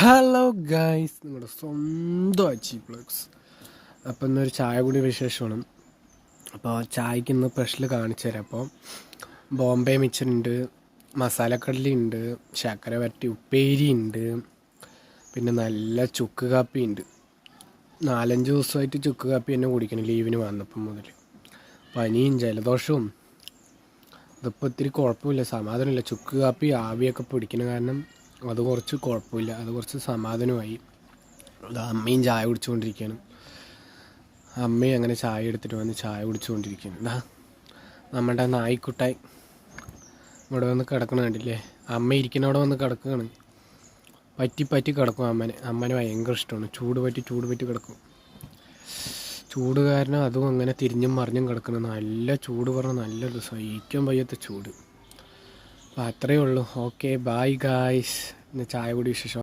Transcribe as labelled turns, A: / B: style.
A: Hello guys നമ്മുടെ സ്വന്തം അച്ചി പ്ലക്സ് അപ്പം ഇന്നൊരു ചായ കൂടി വിശേഷമാണ്. അപ്പോൾ ചായക്ക് ഇന്ന് സ്പെഷ്യൽ കാണിച്ചു തരാം. അപ്പോൾ ബോംബെ മിച്ചറുണ്ട് മസാലക്കടലി ഉണ്ട് ശർക്കര വരട്ടി ഉപ്പേരി ഉണ്ട് പിന്നെ നല്ല ചുക്ക് കാപ്പി ഉണ്ട്. നാലഞ്ച് ദിവസമായിട്ട് ചുക്ക് കാപ്പി തന്നെ കുടിക്കണം ലീവിന് വന്നപ്പം മുതൽ. പനിയും ജലദോഷവും ഇതിപ്പോൾ ഇത്തിരി കുഴപ്പമില്ല സമാധാനമില്ല. ചുക്ക് കാപ്പി ആവിയൊക്കെ പിടിക്കുന്ന കാരണം അത് കുറച്ച് കുഴപ്പമില്ല. അത് കുറച്ച് സമാധാനമായി. അത് അമ്മയും ചായ കുടിച്ചുകൊണ്ടിരിക്കുകയാണ്. അമ്മയും അങ്ങനെ ചായ എടുത്തിട്ട് വന്ന് ചായ കുടിച്ചുകൊണ്ടിരിക്കുകയാണ്. ഇതാ നമ്മുടെ നായിക്കുട്ടായി ഇവിടെ വന്ന് കിടക്കണ കണ്ടില്ലേ? അമ്മ ഇരിക്കുന്ന അവിടെ വന്ന് കിടക്കുകയാണ്. പറ്റി പറ്റി കിടക്കും അമ്മനെ. അമ്മനെ ഭയങ്കര ഇഷ്ടമാണ്. ചൂട് പറ്റി ചൂട് പറ്റി കിടക്കും. ചൂട് കാരണം അതും അങ്ങനെ തിരിഞ്ഞും മറിഞ്ഞും കിടക്കണം നല്ല ചൂട് പറഞ്ഞാൽ നല്ല സഹിക്കാൻ വയ്യാത്ത ചൂട്. അപ്പോൾ അത്രയേ ഉള്ളൂ. ഓക്കെ ബായ് ഗായ്സ് ഇന്ന് ചായ കൂടി വിശേഷം.